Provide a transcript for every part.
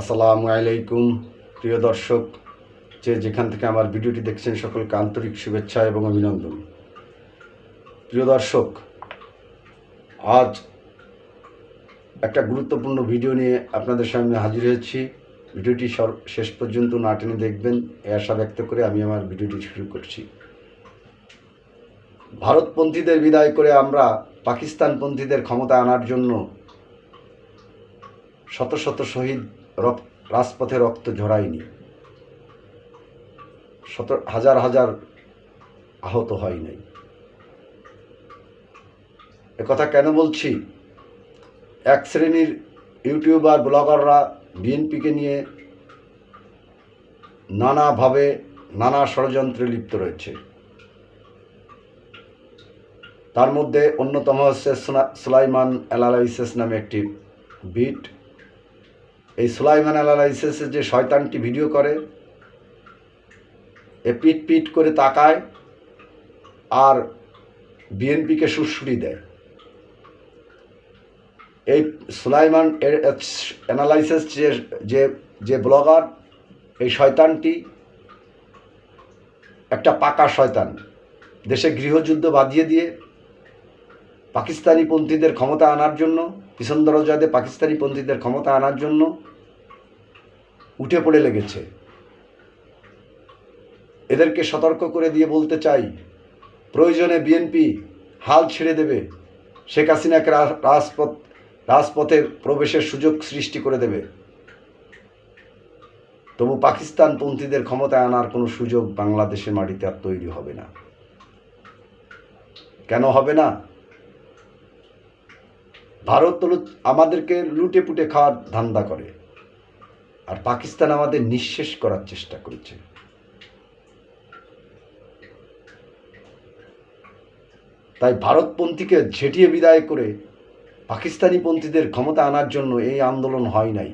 আসসালামু আলাইকুম, প্রিয় দর্শক, যে যেখান থেকে আমার ভিডিওটি দেখছেন, সকলকে আন্তরিক শুভেচ্ছা এবং অভিনন্দন। প্রিয় দর্শক, আজ একটা গুরুত্বপূর্ণ ভিডিও নিয়ে আপনাদের সামনে হাজির হয়েছি। ভিডিওটি শেষ পর্যন্ত না টেনে দেখবেন এই আশা ব্যক্ত করে আমি আমার ভিডিওটি শুরু করছি। ভারতপন্থীদের বিদায় করে আমরা পাকিস্তানপন্থীদের ক্ষমতা আনার জন্য শত শত শহীদ রক্ত রাজপথে রক্ত ঝরায়নি। শত হাজার হাজার আহত হয় নাই। কথা কেন বলছি? এক শ্রেণির ইউটিউবার, ব্লগাররা বিএনপিকে নিয়ে নানাভাবে নানা ষড়যন্ত্রে লিপ্ত রয়েছে। তার মধ্যে অন্যতম হচ্ছে সুলাইমান অ্যানালাইসিস নামে একটি বিট। এই সুলাইমান অ্যানালাইসিসে যে শয়তানটি ভিডিও করে, এ পিট পিট করে তাকায় আর বিএনপিকে সুরসুরি দেয়। এই সুলাইমান অ্যানালাইসিস যে যে যে ব্লগার, এই শয়তানটি একটা পাকা শয়তান। দেশে গৃহযুদ্ধ বাঁধিয়ে দিয়ে পাকিস্তানি পন্থীদের ক্ষমতা আনার জন্য পিছন দরজাতে পাকিস্তানি পন্থীদের ক্ষমতা আনার জন্য উঠে পড়ে লেগেছে। এদেরকে সতর্ক করে দিয়ে বলতে চাই, প্রয়োজনে বিএনপি হাল ছেড়ে দেবে, শেখ হাসিনাকে রাজপথ রাজপথে প্রবেশের সুযোগ সৃষ্টি করে দেবে। তবু পাকিস্তান পন্থীদের ক্ষমতায় আনার কোনো সুযোগ বাংলাদেশের মাটিতে আর তৈরি হবে না। কেন হবে না? ভারত তো আমাদেরকে লুটে পুটে খাওয়ার ধান্দা করে। আর পাকিস্তান আমাদের নিঃশেষ করার চেষ্টা করেছে। তাই ভারতপন্থীকে ঝেঁটিয়ে বিদায় করে পাকিস্তানি পন্থীদের ক্ষমতা আনার জন্য এই আন্দোলন হয় নাই।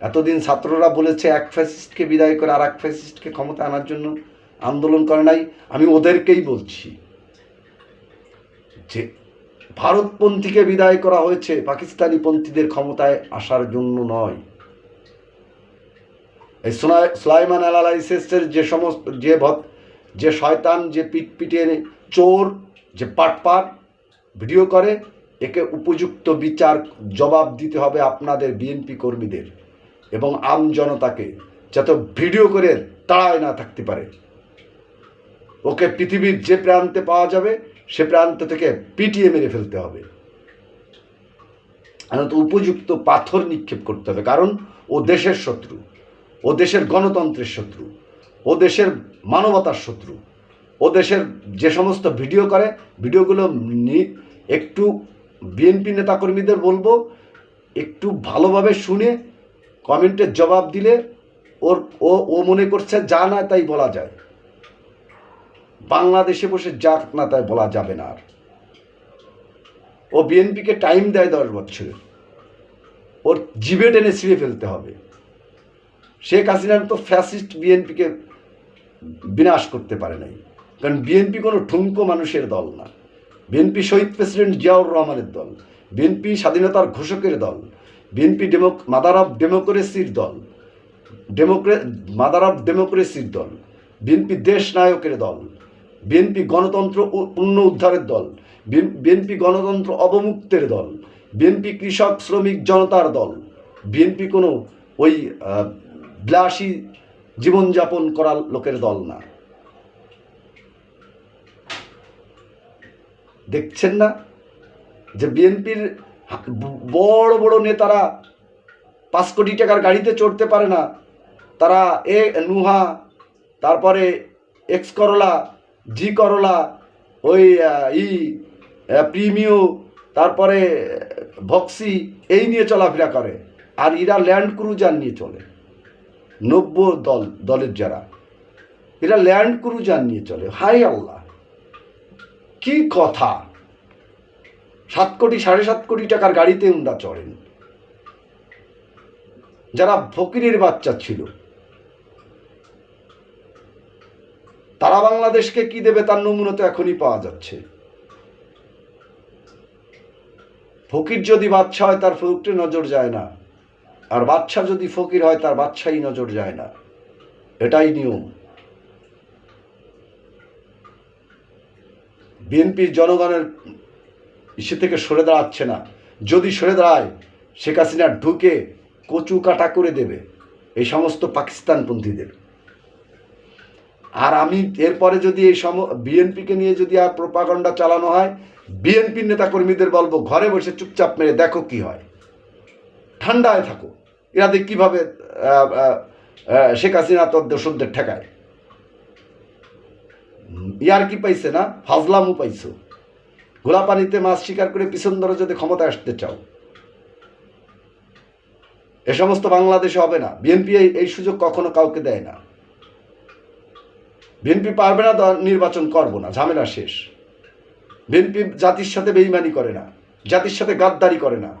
এতদিন ছাত্ররা বলেছে, এক ফ্যাসিস্টকে বিদায় করে আর এক ফ্যাসিস্টকে ক্ষমতা আনার জন্য আন্দোলন করে নাই। আমি ওদেরকেই বলছি যে ভারতপন্থীকে বিদায় করা হয়েছে পাকিস্তানি পন্থীদের ক্ষমতায় আসার জন্য নয়। এই সুলাইমান অ্যানালাইসিসের যে সমস্ত, যে ভদ, যে শয়তান, যে পিটপিটে চোর, যে পাটপার ভিডিও করে, একে উপযুক্ত বিচার জবাব দিতে হবে আপনাদের বিএনপি কর্মীদের এবং আম জনতাকে, যাতে ভিডিও করে তাড়ায় না থাকতে পারে। ওকে পৃথিবীর যে প্রান্তে পাওয়া যাবে সে প্রান্ত থেকে পিটিয়ে মেরে ফেলতে হবে। তো উপযুক্ত পাথর নিক্ষেপ করতে হবে। কারণ ও দেশের শত্রু, ও দেশের গণতন্ত্রের শত্রু, ও দেশের মানবতার শত্রু, ও দেশের যে সমস্ত ভিডিও করে, ভিডিওগুলো একটু বিএনপি নেতাকর্মীদের বলব, একটু ভালোভাবে শুনে কমেন্টের জবাব দিলে ওর, ও ও মনে করছে যা না তাই বলা যায়। বাংলাদেশে বসে যাক না তাই বলা যাবে না আর। ও বিএনপিকে টাইম দেয় দশ বছরের ওর জিভে টেনে ছিঁড়ে ফেলতে হবে। শেখ হাসিনার তো ফ্যাসিস্ট বিএনপিকে বিনাশ করতে পারে নাই। কারণ বিএনপি কোনো ঠুনকো মানুষের দল না। বিএনপি শহীদ প্রেসিডেন্ট জিয়াউর রহমানের দল। বিএনপি স্বাধীনতার ঘোষকের দল। বিএনপি ডেমো মাদার অফ ডেমোক্রেসির দল। ডেমোক্রে, মাদার অফ ডেমোক্রেসির দল। বিএনপি দেশ নায়কের দল। বিএনপি গণতন্ত্র পূর্ণ উদ্ধারের দল বিএনপি গণতন্ত্র অবমুক্তের দল, বিএনপি কৃষক শ্রমিক জনতার দল, বিএনপি কোনো ওই বিলাসী জীবনযাপন করার লোকের দল না। দেখছেন না যে বিএনপির বড় বড় নেতারা পাঁচ কোটি টাকার গাড়িতে চড়তে পারে না। তারা এ, নুহা, তারপরে এক্স করলা জি করলা, ওই ই প্রিমিও, তারপরে, ভক্সি, এই নিয়ে চলাফেরা করে। আর এরা ল্যান্ড ক্রুজার নিয়ে চলে। নব্য দল, দলের যারা। এরা ল্যান্ড ক্রুজার নিয়ে চলে। হাই আল্লাহ! কি কথা! সাত কোটি, সাড়ে সাত কোটি টাকার গাড়িতে উন্ডা চড়েন। যারা ফকিরের বাচ্চা ছিল তারা বাংলাদেশকে কি দেবে তার নমুনা তো এখনই পাওয়া যাচ্ছে। ফকির যদি বাচ্চা হয়, তার ফকিরে নজর যায় না। আর বাচ্চা যদি ফকির হয়, তার বাচ্চাই নজর যায় না। এটাই নিয়ম। বিএনপির জনগণের ইসে থেকে সরে দাঁড়াচ্ছে না। যদি সরে দাঁড়ায়, শেখ হাসিনা ঢুকে কচু কাটা করে দেবে এই সমস্ত পাকিস্তানপন্থীদের। আর আমি এরপরে যদি এই সম, বিএনপিকে নিয়ে যদি আর প্রোপাগন্ডা চালানো হয় বিএনপির নেতাকর্মীদের বলব, ঘরে বসে চুপচাপ মেরে দেখো কি হয়। ঠান্ডায় থাকো। এরাদের কীভাবে শেখ হাসিনা তোর দোষরদের ঠেকায়। ইয়ার কি পাইছে না? ফাজলামও পাইছো। ঘোলা পানিতে মাছ শিকার করে পিছন ধরে যদি ক্ষমতা আসতে চাও। এ সমস্ত বাংলাদেশে হবে না। বিএনপি এই সুযোগ কখনো কাউকে দেয় না। বিএনপি পারবে না নির্বাচন করব না, ঝামেলা শেষ। বিএনপি জাতির সাথে বেইমানি করে না, জাতির সাথে গাদ্দারি করে না।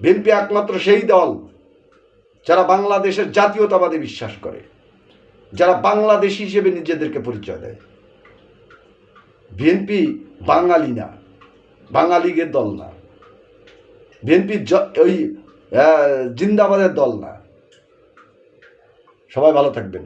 বিএনপি একমাত্র সেই দল যারা বাংলাদেশের জাতীয়তাবাদে বিশ্বাস করে, যারা বাংলাদেশি হিসেবে নিজেদেরকে পরিচয় দেয়। বিএনপি বাঙালি না বাঙালিগের দল না। বিএনপি ওই জিন্দাবাদের দল না। সবাই ভালো থাকবেন।